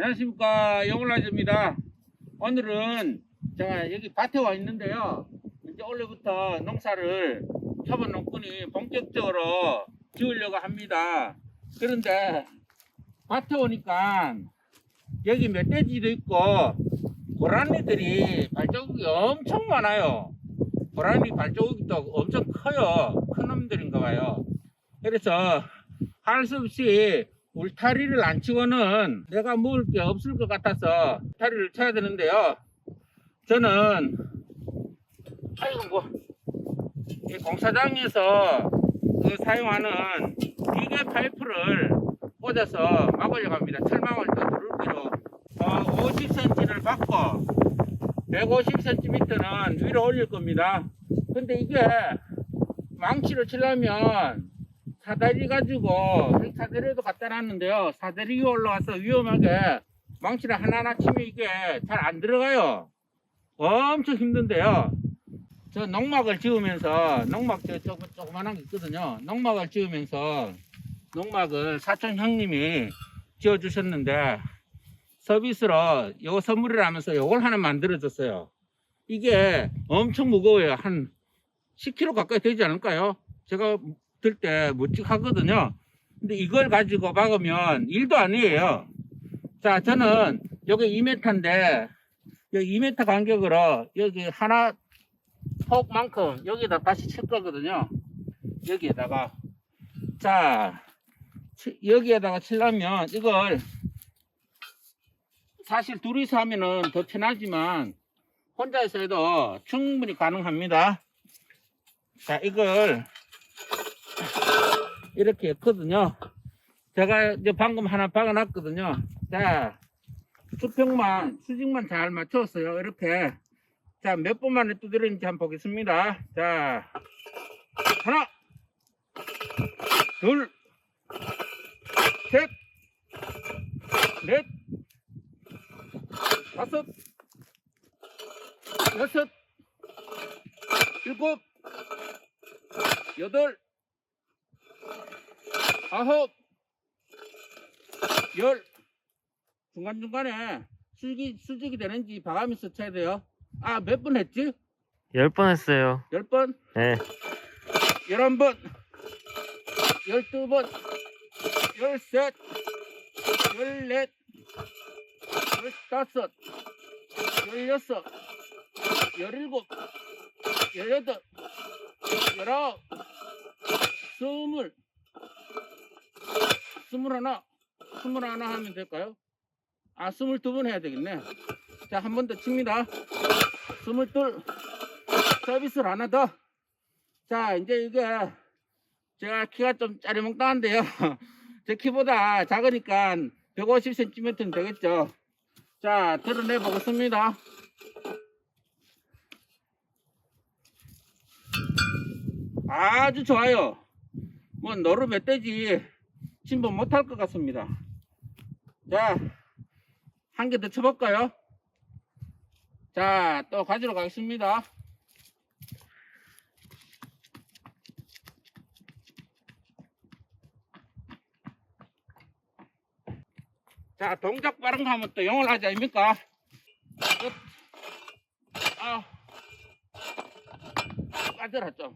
안녕하십니까. 영월라즈입니다. 오늘은 제가 여기 밭에 와 있는데요. 이제 올해부터 농사를 초보 농꾼이 본격적으로 지으려고 합니다. 그런데 밭에 오니까 여기 멧돼지도 있고 고라니들이 발자국이 엄청 많아요. 고라니 발자국도 엄청 커요. 큰 놈들인가 봐요. 그래서 할 수 없이 울타리를 안 치고는 내가 먹을 게 없을 것 같아서 울타리를 쳐야 되는데요. 저는 아이고 뭐이 공사장에서 그 사용하는 기계 파이프를 꽂아서 막으려고 합니다. 철망을 더 두르기로 어, 50cm를 받고 150cm는 위로 올릴 겁니다. 근데 이게 망치를 치려면 사다리 가지고 이 사다리도 갖다 놨는데요. 사다리 위에 올라와서 위험하게 망치를 하나하나 치면 이게 잘 안 들어가요. 엄청 힘든데요. 저 농막을 지으면서 농막 저 조금 조그만한 게 있거든요. 농막을 지으면서 농막을 사촌 형님이 지어 주셨는데 서비스로 요 선물이라면서 요걸 하나 만들어 줬어요. 이게 엄청 무거워요. 한 10kg 가까이 되지 않을까요? 제가 들 때 묵직하거든요. 근데 이걸 가지고 박으면 일도 아니에요. 자, 저는 여기 2m인데 여기 2m 간격으로 여기 하나 폭만큼 여기다 다시 칠 거거든요. 여기에다가 자 치- 여기에다가 칠려면 이걸 사실 둘이서 하면은 더 편하지만 혼자서 해도 충분히 가능합니다. 자, 이걸 이렇게 했거든요. 제가 이제 방금 하나 박아놨거든요. 자, 수평만, 수직만 잘 맞췄어요. 이렇게. 자, 몇 번 만에 두드리는지 한번 보겠습니다. 자, 하나, 둘, 셋, 넷, 다섯, 여섯, 일곱, 여덟, 아홉, 열, 중간중간에 수직이, 수직이 되는지 봐가면서 쳐야 돼요. 아, 몇 번 했지? 열 번 했어요. 열 번? 네. 열한 번, 열두 번, 열셋, 열넷, 열다섯, 열여섯, 열일곱, 열여덟, 열아홉, 스물, 스물하나, 스물하나 하면 될까요? 아, 스물두 번 해야 되겠네. 자, 한 번 더 칩니다. 스물둘, 서비스를 하나 더. 자, 이제 이게 제가 키가 좀 짜리몽땅한데요. 제 키보다 작으니까 150cm는 되겠죠. 자, 드러내 보겠습니다. 아주 좋아요. 뭐 노루 멧돼지 침범 못할 것 같습니다. 자, 한 개 더 쳐볼까요? 자, 또 가지러 가겠습니다. 자, 동작 빠른 거 하면 또 영어를 하지 아닙니까? 끝. 아. 빠져라, 좀.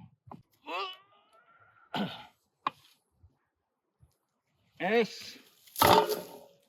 에이씨.